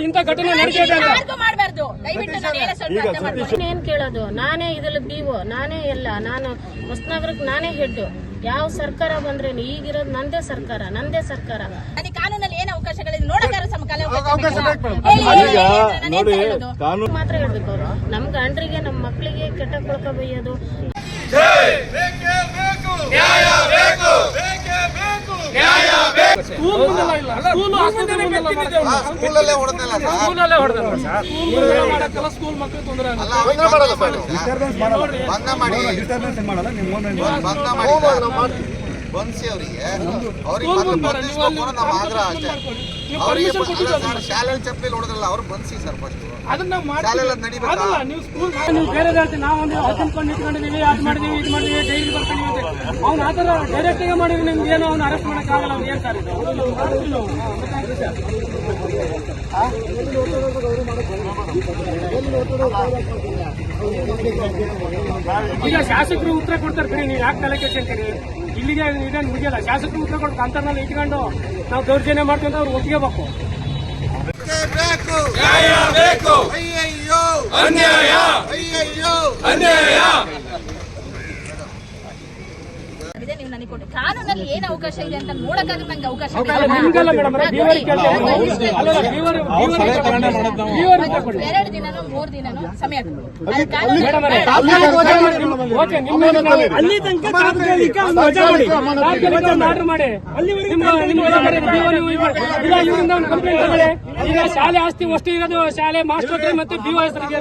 ಇಂಥ ಘಟನೆ. ಏನ್ ಕೇಳೋದು? ನಾನೇ ಇದ್ರಲ್ಲಿ ಬಿಒ ನಾನೇ ಎಲ್ಲ ನಾನು ಹೊಸನಗರಕ್ಕೆ ನಾನೇ ಹೆಡ್ ಯಾವ ಸರ್ಕಾರ ಬಂದ್ರೇನು ಈಗಿರೋದು ನಂದೇ ಸರ್ಕಾರ ನಂದೇ ಸರ್ಕಾರ. ಕಾನೂನಲ್ಲಿ ಏನು ಅವಕಾಶಗಳಿದೆ ನೋಡೋಕ್ಕಾದ್ರೂ ಸಮಕಾಲ ಅವಕಾಶ ಬೇಕಾ? ಈಗ ಹೇಳಿ, ಹೇಳಿ, ಹೇಳಿ, ನಾನು ನೋಡಿ ಕಾನೂನು ಮಾತ್ರ ಹೇಳ್ಬೇಕು ಅವರು. ನಮ್ ಗಂಡ್ರಿಗೆ ನಮ್ ಮಕ್ಕಳಿಗೆ ಕೆಟ್ಟ ಕೊಳ್ಕ ಸ್ಕೂಲಲ್ಲೇ ಹೊಡೆದಲ್ಲ ಸ್ಕೂಲಲ್ಲೇ. ಸ್ಕೂಲ್ ಮಕ್ಳಿಗೆ ತೊಂದರೆ ಸರ್. ಮಾಡಿ ನೀವು ಅವರಿಗೆ ಅವ್ರಿಗೆ ನೀವು ಚಪ್ಪಲಿ ಬನ್ಸಿ ಸರ್ ಫಸ್ಟ್ ನೀವು ಸ್ಕೂಲ್ ನೀವು ಬೇರೆ ನಾವೊಂದು ಹತ್ತಿನ್ಕೊಂಡು ನಿಂತ್ಕೊಂಡಿದೀವಿ ಅದು ಮಾಡಿದೀವಿ ಇದು ಮಾಡಿದೀವಿ ಡೈಲಿ ಬರ್ತೀವಿ ಅವ್ನು ಆ ಥರ ಡೈರೆಕ್ಟ್ ಆಗಿ ಮಾಡಿದ್ರೆ ನಿಮ್ಗೆ ಏನೋ ಅವ್ನು ಅರೆಸ್ಟ್ ಮಾಡೋಕ್ಕಾಗಲ್ಲ ಅವ್ನು ಏನ್ ಸರ್ ಈಗ ಶಾಸಕರು ಉತ್ತರ ಕೊಡ್ತಾರೆ ಬಿಡಿ ನೀವು ಯಾಕೆ ತಲೆ ಕೆಡ್ಸ್ಕೊಂತೀರಿ? ಇಲ್ಲಿಗೆ ಇದೇನು ಮುಗಿಯಲ್ಲ. ಶಾಸಕರು ಉತ್ತರ ಕೊಡ್ಬೇಕು ಅಂತರ್ನಲ್ಲಿ ಇಟ್ಕೊಂಡು ನಾವು ದೌರ್ಜನ್ಯ ಮಾಡ್ತೀವಿ ಅಂತ ಅವ್ರು ಒಪ್ಪಿಗೆಬೇಕು. ಬೇಕು. ಬೇಕು. ಅಯ್ಯಯ್ಯೋ. ಅನ್ಯಾಯ. ಅಯ್ಯಯ್ಯೋ. ಇದೆ, ನೀವು ನನಗೆ ಕೊಡಿ ಕಾನೂನಲ್ಲಿ ಏನ್ ಅವಕಾಶ ಇದೆ ಅಂತ ನೋಡಕ್ಕಾದ್ರೂ ನಂಗೆ ಅವಕಾಶ ಎರಡು ದಿನನೋ ಮೂರ್ ದಿನನೋ ಸಮಯ ಅಲ್ಲಿ ತನಕ ಮಾಡಿ. ಈಗ ಶಾಲೆ ಆಸ್ತಿ ವಸ್ತು ಇರೋದು ಶಾಲೆ ಮಾಸ್ಟರ್ ಮತ್ತೆ ಬಿ ಹೆಸರಿಗೆ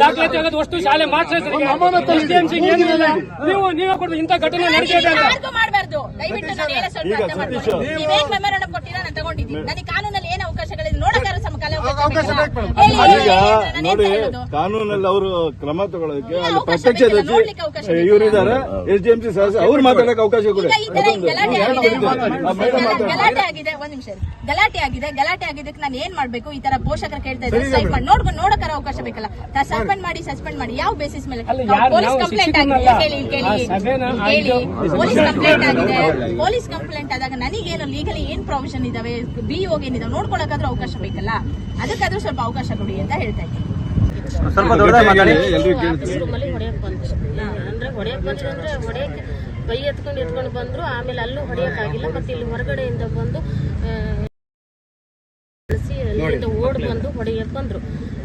ದಾಖಲಾತಿ ಆಗೋದು ವಸ್ತು ಶಾಲೆ ಮಾಸ್ಟರ್ ಹೆಸರಿಗೆ. ನೀವು ನೀವೇ ಕೊಡ್ಬೇಕು ಇಂಥ ಘಟನೆ ನಡೆದಿದೆ ಮಾಡಬಾರ್ದು. ದಯವಿಟ್ಟು ನಾನು ಹೇಳೋ ಸ್ವಲ್ಪ ಅರ್ಥ ಮಾಡ್ಕೊಳ್ಳಿ. ನೀವೇನ್ ಮೆಮೊರಂಡಮ್ ಕೊಟ್ಟಿರಾ ನಾನು ತಗೊಂಡಿದ್ದೀನಿ. ನನಗೆ ಕಾನೂನಲ್ಲಿ ಅವಕಾಶಗಳಿದೆ. ನೋಡಕ್ಕಾದ್ರೂ ಸಮಕಾಲ ಅವಕಾಶ ಬೇಕಾ? ಹೇಳಿ, ಹೇಳಿ, ಈಗ ಹೇಳಿ, ನಾನು ಏನ್ ನೋಡಿ ಹೇಳೋದು? ಕಾನೂನಲ್ಲಿ ಅವರು ಕ್ರಮ ತಗೊಳ್ಳೋದಕ್ಕೆ ಅಲ್ಲಿ ಅವಕಾಶ ಪ್ರತ್ಯಕ್ಷ ಬೇಕಿಲ್ಲ, ನೋಡ್ಲಿಕ್ಕೆ ಅವಕಾಶ ಬೇಕಿಲ್ಲ. ಇವರಿದ್ದಾರೆ. ಎಸ್ ಡಿ ಎಂ ಸಿ ಸದಸ್ಯ ಅವ್ರು ಮಾತಾಡಕ್ಕೆ ಅವಕಾಶ ಕೊಡಿ. ಈಗ ಈ ತರ ಈ ಗಲಾಟೆ ಆಗಿದೆ. ಗಲಾಟೆ ಆಗಿದೆ. ಒಂದ್ ನಿಮಿಷ ಇರಿ. ಗಲಾಟೆ ಆಗಿದೆ. ಗಲಾಟೆ ಆಗಿದ್ದಕ್ಕೆ ನಾನು ಏನ್ ಮಾಡ್ಬೇಕು? ಈ ತರ ಪೋಷಕರು ಕೇಳ್ತಾ ಇದ್ದಾರೆ. ಸಸ್ಪೆಂಡ್ ಮಾಡಿ. ನೋಡ್ಕೊಂಡು ನೋಡಕ್ಕಾರ ಅವಕಾಶ ಬೇಕಲ್ಲ. ಸಸ್ಪೆಂಡ್ ಮಾಡಿ ಸಸ್ಪೆಂಡ್ ಮಾಡಿ. ಯಾವ ಬೇಸಿಸ್ ಮೇಲೆ? ಅಲ್ಲ, ಯಾರು- ಪೊಲೀಸ್ ನಾವು ಕಂಪ್ಲೇಂಟ್. ಆಗಿದೆ. ಕೇಳಿ ಕೇಳಿ ಆ ಸಭೆನ ಕೇಳಿ ಆಯ್ತು. ಪೊಲೀಸ್ ಕಂಪ್ಲೇಂಟ್ ಆಗಿದೆ. ಪೊಲೀಸ್ ಕಂಪ್ಲೇಂಟ್ ಆದಾಗ ನನಗೇನು ಲೀಗಲಿ ಏನ್ ಪ್ರಾವಿಷನ್ ಇದಾವೆ? ಬಿ ಏನಿದಾವೆ? ನೋಡ್ಕೊಳಕಾದ್ರೂ ಅವಕಾಶ ಬೇಕಲ್ಲ? ಅದಕ್ಕಾದ್ರೂ ಸ್ವಲ್ಪ ಅವಕಾಶ ಕೊಡಿ ಅಂತ ಹೇಳ್ತಾ ಇದ್ದೀನಿ. ಎಲ್ರಿಗೂ ಕೇಳ್ತೀವಿ ಆಫೀಸ್ ರೂಮಲ್ಲಿ ಹೊಡೆಯಕ್ ಬಂದ್ರು ಅಂದ್ರೆ ಹೊಡೆಯಕ್ ಬಂದ್ರು ಅಂದ್ರೆ ಹೊಡೆಯಕ್ಕೆ ಕೈ ಎತ್ಕೊಂಡು ಎತ್ಕೊಂಡು ಬಂದ್ರು ಆಮೇಲೆ ಅಲ್ಲೂ ಹೊಡೆಯಕ್ಕಾಗಿಲ್ಲ. ಮತ್ತೆ ಇಲ್ಲಿ ಹೊರಗಡೆಯಿಂದ ಬಂದು ಅಲ್ಲಿಂದ ಓಡ್ ಬಂದು ಹೊಡೆಯಕ್ ಬಂದ್ರು.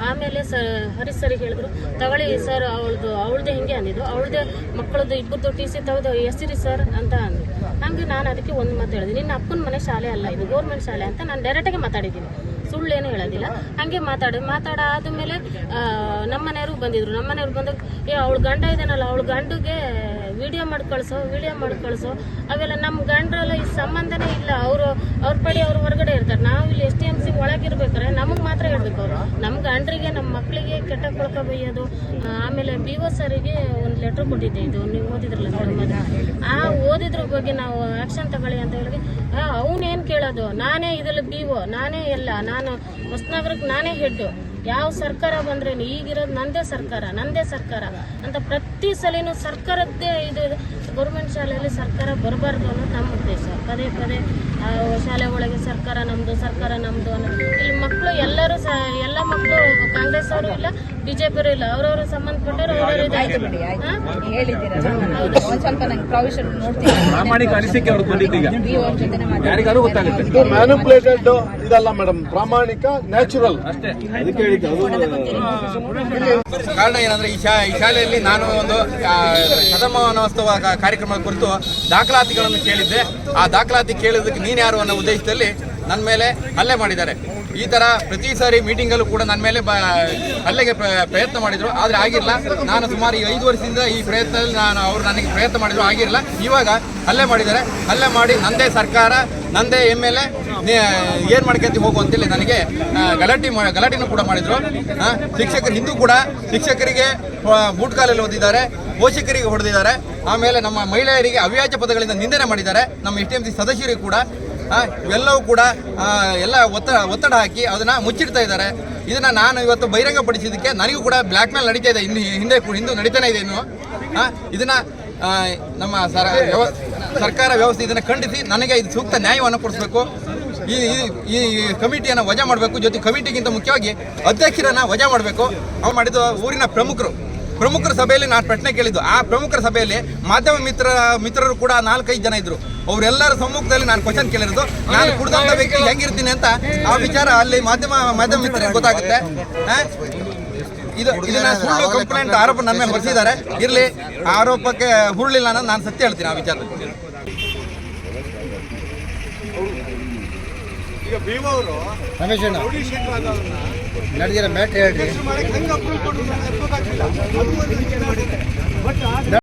ಆಮೇಲೆ ಸ ಹರೀಶ್ ಸರ್ ಹೇಳಿದ್ರು, ತಗೊಳ್ಳಿ ಸರ್, ಅವಳದು, ಅವಳದೇ ಹಿಂಗೆ ಅಂದಿದ್ದು, ಅವಳದೇ ಮಕ್ಕಳದ್ದು ಇಬ್ಬರದ್ದು ಟಿ ಸಿ ತೆಗೆದು ಎಸ್ಸಿರಿ ಸರ್ ಅಂತ ಅಂದ್ರು. ಹಂಗೆ ನಾನು ಅದಕ್ಕೆ ಒಂದು ಮಾತು ಹೇಳಿದೆ, ನಿನ್ನ ಅಪ್ಪನ ಮನೆ ಶಾಲೆ ಅಲ್ಲ ಇದು, ಗೌರ್ಮೆಂಟ್ ಶಾಲೆ ಅಂತ ನಾನು ಡೈರೆಕ್ಟಾಗಿ ಮಾತಾಡಿದ್ದೀನಿ. ಸುಳ್ಳೇನು ಹೇಳೋದಿಲ್ಲ. ಹಂಗೆ ಮಾತಾಡಿ, ಮಾತಾಡಾದ್ಮೇಲೆ ನಮ್ಮ ಮನೆಯವ್ರಿಗೆ ಬಂದಿದ್ರು. ನಮ್ಮ ಮನೆಯವ್ರು ಬಂದಾಗ ಏ, ಅವಳು ಗಂಡ ಇದ್ದಾನಲ್ಲ, ಅವಳು ಗಂಡಿಗೆ ವಿಡಿಯೋ ಮಾಡಿ ಕಳಿಸೋ ವಿಡಿಯೋ ಮಾಡಿ ಕಳಿಸೋ ಅವೆಲ್ಲ ನಮ್ಮ ಸಂಬಂಧನೇ ಇಲ್ಲ. ಅವರು, ಅವ್ರ ಪಡಿ ಅವ್ರು ಹೊರಗಡೆ ಇರ್ತಾರೆ. ನಾವು ಇಲ್ಲಿ ಎಸ್ ಟಿ ಎಂ ಸಿ ಒಳಗಿರ್ಬೇಕಾರೆ ನಮಗೆ ಮಾತ್ರ ಹೇಳ್ಬೇಕು ಅವರು. ನಮ್ಗೆ ಅಂಡ್ರಿಗೆ ನಮ್ಮ ಮಕ್ಕಳಿಗೆ ಕೆಟ್ಟ ಕೊಳ್ಕ ಬೈಯೋದು ಆಮೇಲೆ ಬಿ ಒ ಸರಿಗೆ ಒಂದು ಲೆಟ್ರ್ ಕೊಟ್ಟಿದ್ದೆ ಇದು. ನೀವು ಓದಿದ್ರಲ್ಲ ಆ, ಓದಿದ್ರ ಬಗ್ಗೆ ನಾವು ಆಕ್ಷನ್ ತಗೊಳ್ಳಿ ಅಂತ ಹೇಳಿ. ಅವನೇನು ಕೇಳೋದು? ನಾನೇ ಇದ್ರಲ್ಲಿ ಬಿ ಒ ನಾನೇ ಎಲ್ಲ. ನಾನು ಹೊಸನಗರಕ್ಕೆ ನಾನೇ ಹೆಡ್. ಯಾವ ಸರ್ಕಾರ ಬಂದ್ರೇನು? ಈಗಿರೋದು ನಂದೇ ಸರ್ಕಾರ ನಂದೇ ಸರ್ಕಾರ ಅಂತ ಪ್ರತಿ ಸಲಿನೂ ಸರ್ಕಾರದ್ದೇ ಇದು ಗೌರ್ಮೆಂಟ್ ಶಾಲೆಯಲ್ಲಿ ಸರ್ಕಾರ ಬರಬಾರ್ದು ಅನ್ನೋದು ನಮ್ಮ ಉದ್ದೇಶ. ಪದೇ ಪದೇ ಶಾಲೆ ಒಳಗೆ ಸರ್ಕಾರ ನಮ್ದು ಸರ್ಕಾರ ನಮ್ದು ಅನ್ನೋದು ಇಲ್ಲಿ ಮಕ್ಕಳು ಎಲ್ಲರೂ ಸಹ, ಎಲ್ಲ ಮಕ್ಕಳು ಕಾಂಗ್ರೆಸ್ ಅವರು ಇಲ್ಲ ಬಿಜೆಪಿ ಇಲ್ಲ ಅವ್ರವ್ರ ಸಂಬಂಧಪಟ್ಟವ್ರು ಇದು ಇದಲ್ಲ ಮೇಡಮ್ ಪ್ರಾಮಾಣಿಕ ನ್ಯಾಚುರಲ್. ಕಾರಣ ಏನಂದ್ರೆ ಈ ಶಾ ಈ ಶಾಲೆಯಲ್ಲಿ ನಾನು ಒಂದು ಕದಮಾನೋತ್ಸವ ಕಾರ್ಯಕ್ರಮದ ಕುರಿತು ದಾಖಲಾತಿಗಳನ್ನು ಕೇಳಿದ್ದೆ. ಆ ದಾಖಲಾತಿ ಕೇಳಿದಕ್ಕೆ ನೀನು ಯಾರು ಅನ್ನೋ ಉದ್ದೇಶದಲ್ಲಿ ನನ್ನ ಮೇಲೆ ಹಲ್ಲೆ ಮಾಡಿದ್ದಾರೆ. ಈ ಥರ ಪ್ರತಿ ಸಾರಿ ಮೀಟಿಂಗಲ್ಲೂ ಕೂಡ ನನ್ನ ಮೇಲೆ ಬ- ಹಲ್ಲೆಗೆ ಪ್ರಯತ್ನ ಮಾಡಿದರು. ಆದರೆ ಆಗಿಲ್ಲ ನಾನು ಸುಮಾರು ಈ ಐದು ವರ್ಷದಿಂದ ಈ ಪ್ರಯತ್ನದಲ್ಲಿ ನಾನು ಅವರು ನನಗೆ ಪ್ರಯತ್ನ ಮಾಡಿದರು. ಆಗಿರಲ್ಲ. ಇವಾಗ ಹಲ್ಲೆ ಮಾಡಿದ್ದಾರೆ. ಹಲ್ಲೆ ಮಾಡಿ ನಂದೇ ಸರ್ಕಾರ, ನಂದೇ ಎಂ ಎಲ್ ಎ ಏನು ಮಾಡ್ಕೊಂತ ಹೋಗು ನನಗೆ ಗಲಾಟೆ ಗಲಾಟೆನೂ ಕೂಡ ಮಾಡಿದರು. ಶಿಕ್ಷಕರು, ಹಿಂದೂ ಕೂಡ ಶಿಕ್ಷಕರಿಗೆ ಬೂಟ್ಕಾಲಲ್ಲಿ ಓದಿದ್ದಾರೆ, ಪೋಷಕರಿಗೆ ಹೊಡೆದಿದ್ದಾರೆ. ಆಮೇಲೆ ನಮ್ಮ ಮಹಿಳೆಯರಿಗೆ ಅವ್ಯಾಜ್ಯ ಪದಗಳಿಂದ ನಿಂದನೆ ಮಾಡಿದ್ದಾರೆ. ನಮ್ಮ ಎಸ್ ಟಿ ಎಂ ಸಿ ಸದಸ್ಯರಿಗೆ ಕೂಡ ಇವೆಲ್ಲವೂ ಕೂಡ ಎಲ್ಲ ಒತ್ತಡ ಒತ್ತಡ ಹಾಕಿ ಅದನ್ನು ಮುಚ್ಚಿಡ್ತಾ ಇದ್ದಾರೆ. ಇದನ್ನು ನಾನು ಇವತ್ತು ಬಹಿರಂಗಪಡಿಸಿದ್ದಕ್ಕೆ ನನಗೂ ಕೂಡ ಬ್ಲ್ಯಾಕ್ ಮೇಲ್ ನಡೀತಾ ಇದೆ. ಇನ್ನು ಹಿಂದೆ ಹಿಂದೂ ನಡೀತಾನೆ ಇದೆ ಇನ್ನು. ಹಾಂ ಇದನ್ನ ನಮ್ಮ ಸರ ಸರ್ಕಾರ ವ್ಯವಸ್ಥೆ ಇದನ್ನು ಖಂಡಿಸಿ ನನಗೆ ಇದು ಸೂಕ್ತ ನ್ಯಾಯವನ್ನು ಕೊಡಿಸ್ಬೇಕು. ಈ- ಈ ಕಮಿಟಿಯನ್ನು ವಜಾ ಮಾಡಬೇಕು. ಜೊತೆ ಕಮಿಟಿಗಿಂತ ಮುಖ್ಯವಾಗಿ ಅಧ್ಯಕ್ಷರನ್ನು ವಜಾ ಮಾಡಬೇಕು. ಅವ್ರು ಮಾಡಿದ ಊರಿನ ಪ್ರಮುಖರು. ಪ್ರಮುಖರ ಸಭೆಯಲ್ಲಿ ನಾನು ಪ್ರಶ್ನೆ ಕೇಳಿದ್ದು. ಆ ಪ್ರಮುಖರ ಸಭೆಯಲ್ಲಿ ಮಾಧ್ಯಮ ಮಿತ್ರ ಮಿತ್ರರು ಕೂಡ ನಾಲ್ಕೈದು ಜನ ಇದ್ರು. ಅವರೆಲ್ಲರ ಸಮ್ಮುಖದಲ್ಲಿ ನಾನು ಕ್ವಶನ್ ಕೇಳಿರೋದು. ನಾನು ಕುಡಿದಂತ ವ್ಯಕ್ತಿ ಹೆಂಗಿರ್ತೀನಿ ಅಂತ ಆ ವಿಚಾರ ಅಲ್ಲಿ ಮಾಧ್ಯಮ ಮಾಧ್ಯಮ ಮಿತ್ರರಿಗೆ ಗೊತ್ತಾಗುತ್ತೆ. ಇದು ಇದನ್ನ ಸುಳ್ಳು ಕಂಪ್ಲೇಂಟ್ ಆರೋಪ ನನ್ನ ಮೇಲೆ ಬರ್ಸಿದ್ದಾರೆ. ಇರಲಿ ಆರೋಪಕ್ಕೆ ಹುರುಳಿಲ್ಲ ಅನ್ನೋದು ನಾನು ಸತ್ಯ ಹೇಳ್ತೀನಿ ಆ ವಿಚಾರದಲ್ಲಿ. ಈಗ ಭೀಮ ಅವರು ರಮೇಶ್ ನಡೆದಿರೋ ಮ್ಯಾಟ್ರ್ ಹೇಳ್ರಿ.